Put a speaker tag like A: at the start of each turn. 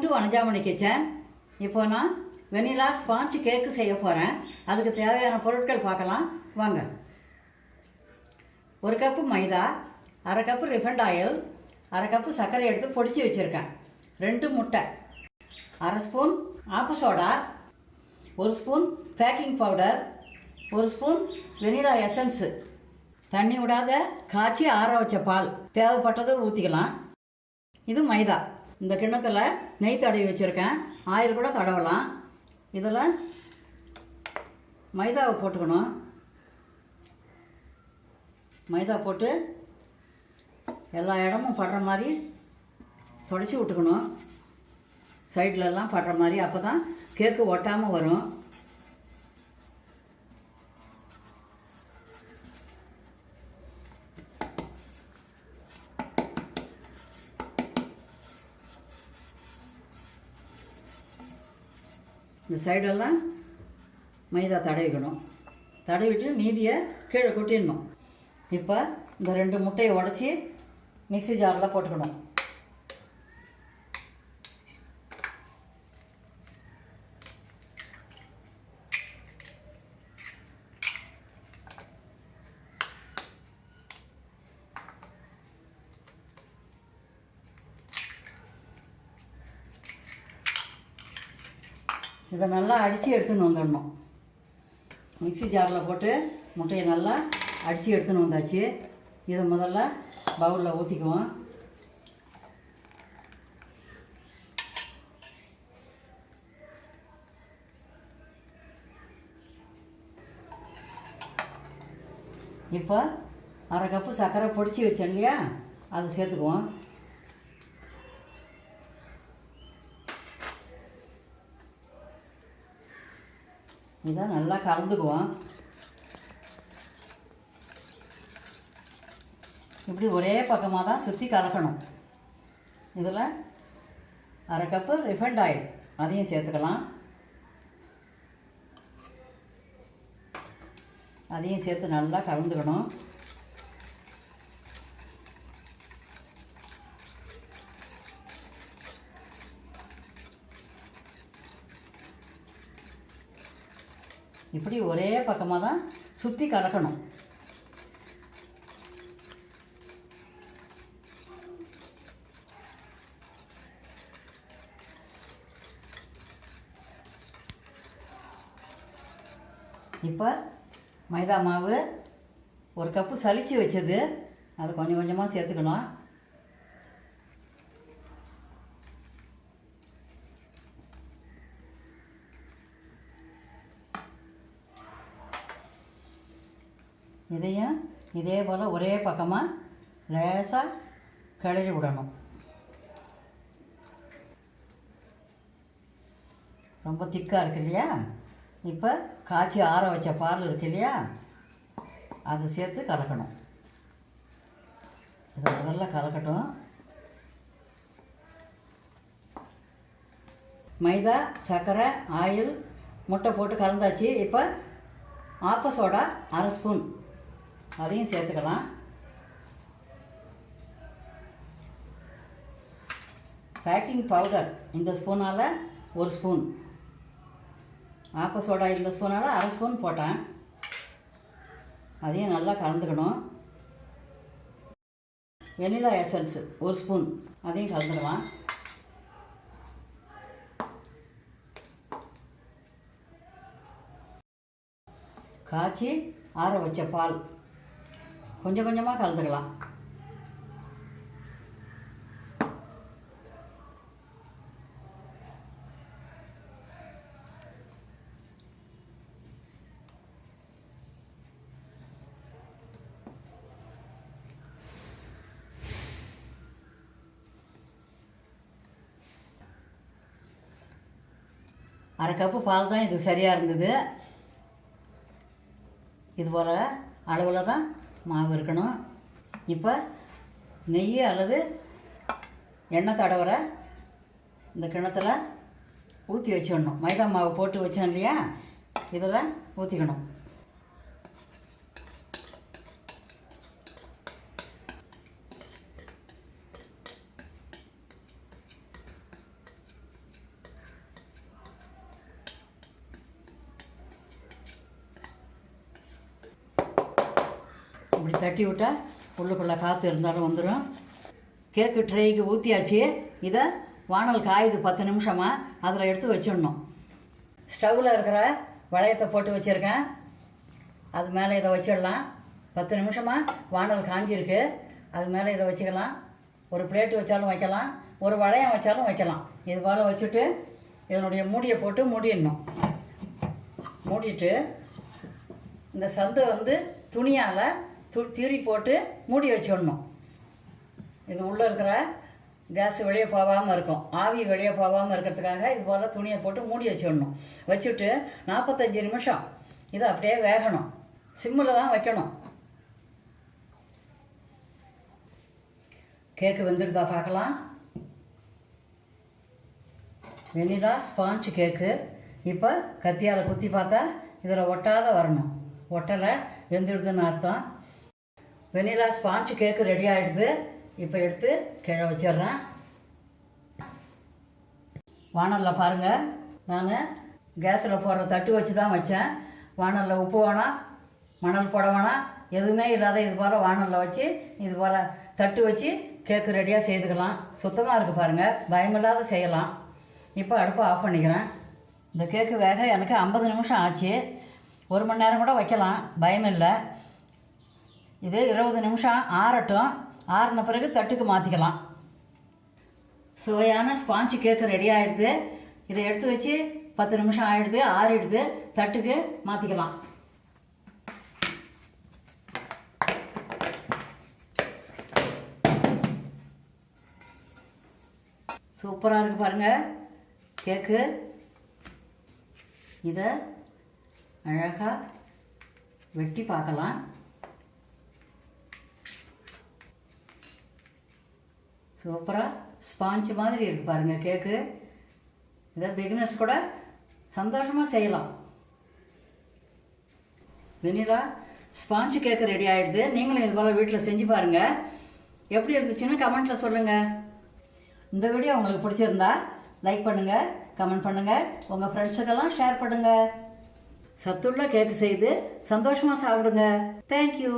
A: Welcome to Vanajamani kitchen இப்போ நான் vanilla sponge கேக்கு செய்ய போகிறேன் அதுக்கு தேவையான பொருட்கள் பார்க்கலாம். வாங்க. ஒரு கப்பு மைதா அரை கப்பு ரிஃபண்ட் ஆயில் அரை கப்பு சர்க்கரை எடுத்து பொடிச்சு வச்சுருக்கேன். ரெண்டு முட்டை. அரை ஸ்பூன் ஆப்பு சோடா ஒரு ஸ்பூன் பேக்கிங் பவுடர் ஒரு ஸ்பூன் வெனிலா எசன்ஸு தண்ணி விடாத காய்ச்சி ஆற வச்ச பால். தேவைப்பட்டதை ஊற்றிக்கலாம் இது மைதா. இந்த கிண்ணத்தில் நெய் தடவி வச்சுருக்கேன். ஆயில் கூட தடவலாம். இதில் மைதாவை போட்டுக்கணும். மைதா போட்டு எல்லா இடமும் படுற மாதிரி தொடச்சி விட்டுக்கணும். சைட்லலாம் படுற மாதிரி அப்போ தான் கேக்கு ஒட்டாமல் வரும். இந்த சைடெல்லாம் மைதா தடவிக்கணும். தடவிட்டு மீதியை கீழே கொட்டிடணும். இப்போ இந்த ரெண்டு முட்டையை உடச்சி மிக்ஸி ஜாரில் போட்டுக்கணும். இதை நல்லா அடித்து எடுத்துன்னு வந்துடணும். மிக்சி ஜாரில் போட்டு முட்டையை நல்லா அடித்து எடுத்துன்னு வந்தாச்சு. இதை முதல்ல பவுலில் ஊற்றிக்குவோம் இப்போ அரை கப்பு சர்க்கரை பொடிச்சு வச்சேன் இல்லையா? அதை சேர்த்துக்குவோம். இதான் நல்லா கலந்துக்குவோம் இப்படி ஒரே பக்கமாக தான் சுற்றி கலக்கணும். இதில் அரை கப்பு ரிஃபைண்ட் ஆயில் அதையும் சேர்த்துக்கலாம். அதையும் சேர்த்து நல்லா கலந்துக்கணும். இப்படி ஒரே பக்கமாக தான் சுற்றி கலக்கணும். இப்போ மைதா மாவு ஒரு கப்பு சளிச்சு வச்சது. அதை கொஞ்சம் கொஞ்சமாக சேர்த்துக்கணும். இதையும் இதே போல் ஒரே பக்கமாக லேசாக கிளறி விடணும். ரொம்ப திக்காக இருக்கு இல்லையா? இப்போ காய்ச்சி ஆற வச்ச பால் இருக்கு இல்லையா? அதை சேர்த்து கலக்கணும். இதை முதல்ல கலக்கட்டும். மைதா சர்க்கரை ஆயில் முட்டை போட்டு கலந்தாச்சு. இப்போ ஆப்ப சோடா அரை ஸ்பூன். அதையும் சேர்த்துக்கலாம். பேக்கிங் பவுடர் இந்த ஸ்பூனால் ஒரு ஸ்பூன். ஆப்ப சோடா இந்த ஸ்பூனால் அரை ஸ்பூன் போட்டேன். அதையும் நல்லா கலந்துக்கணும். வெனிலா எசன்ஸ் ஒரு ஸ்பூன். அதையும் கலந்துடலாம் காய்ச்சி ஆற வச்ச பால். கொஞ்சம் கொஞ்சமாக கலந்துக்கலாம். அரை கப்பு பால் தான் இது சரியாக இருந்தது. இது போல் அளவில் தான் மாவு இருக்கணும். இப்போ நெய் அல்லது எண்ணெய் தடவரை இந்த கிணத்துல ஊற்றி வச்சிடணும். மைதா மாவு போட்டு வச்சோம் இல்லையா? இதில் ஊற்றிக்கணும் இப்படி தட்டி விட்டால் உள்ளுக்குள்ளே காற்று இருந்தாலும் வந்துடும் கேக்கு ட்ரேக்கு ஊற்றியாச்சு இதை வானல் காயுது பத்து நிமிஷமாக அதில் எடுத்து வச்சிடணும். ஸ்டவ்வில் இருக்கிற வளையத்தை போட்டு வச்சுருக்கேன். அது மேலே இதை வச்சிடலாம். பத்து நிமிஷமாக வானல் காஞ்சிருக்கு. அது மேலே இதை வச்சுக்கலாம். ஒரு பிளேட் வச்சாலும் வைக்கலாம். ஒரு வளையம் வச்சாலும் வைக்கலாம். இது போல் வச்சுட்டு இதனுடைய மூடியை போட்டு மூடிடணும். மூடிட்டு இந்த சந்தை வந்து துணியால் து தீரி போட்டு மூடி வச்சிடணும். இது உள்ளே இருக்கிற கேஸ் வெளியே போகாமல் இருக்கும். ஆவி வெளியே போகாமல் இருக்கிறதுக்காக இது போல் துணியை போட்டு மூடி வச்சிடணும். வச்சுட்டு நாற்பத்தஞ்சு நிமிஷம் இது அப்படியே வேகணும். சிம்மில் தான் வைக்கணும். கேக்கு வெந்துருதா பார்க்கலாம். வெனிலா ஸ்பாஞ்ச் கேக்கு இப்போ கத்தியால் குத்தி பார்த்தா இதில் ஒட்டாத வரணும். ஒட்டலை வெந்துடுதுன்னு அர்த்தம். வெனிலா ஸ்பாஞ்ச் கேக்கு ரெடி ஆகிடுது இப்போ எடுத்து கீழே வச்சிடுறேன். வானலில் பாருங்கள் நான் கேஸில் போடுற தட்டு வச்சு தான் வச்சேன். வானலில் உப்பு வேணாம் மணல் போட வேணாம் எதுவுமே இல்லாத இது போல் வானலில் வச்சு இது போல் தட்டு வச்சு கேக்கு ரெடியாக செய்துக்கலாம். சுத்தமாக இருக்குது பாருங்கள் பயமில்லாத செய்யலாம். இப்போ அடுப்பை ஆஃப் பண்ணிக்கிறேன். இந்த கேக்கு வேக எனக்கு ஐம்பது நிமிஷம் ஆச்சு. ஒரு மணி நேரம் கூட வைக்கலாம். பயம் இல்லை இது இருபது நிமிஷம் ஆறட்டும். ஆறின பிறகு தட்டுக்கு மாற்றிக்கலாம் சுவையான ஸ்பாஞ்சு கேக்கு ரெடி ஆகிடுது இதை எடுத்து வச்சு பத்து நிமிஷம் ஆகிடுது ஆறிடுது. தட்டுக்கு மாற்றிக்கலாம் சூப்பராக இருக்குது பாருங்கள் கேக்கு இதை அழகாக வெட்டி பார்க்கலாம். சூப்பராக ஸ்பாஞ்ச் மாதிரி இருக்கு பாருங்கள் கேக்கு. இதை பிகினர்ஸ் கூட சந்தோஷமாக செய்யலாம். வெனிலா ஸ்பாஞ்சு கேக்கு ரெடி ஆகிடுது நீங்களும் இது போல் வீட்டில் செஞ்சு பாருங்கள் எப்படி இருந்துச்சுன்னு கமெண்ட்டில் சொல்லுங்கள் இந்த வீடியோ உங்களுக்கு பிடிச்சிருந்தா லைக் பண்ணுங்கள் கமெண்ட் பண்ணுங்கள் உங்கள் ஃப்ரெண்ட்ஸுக்கெல்லாம் ஷேர் பண்ணுங்கள் சத்துள்ள கேக்கு செய்து சந்தோஷமாக சாப்பிடுங்க. தேங்க்யூ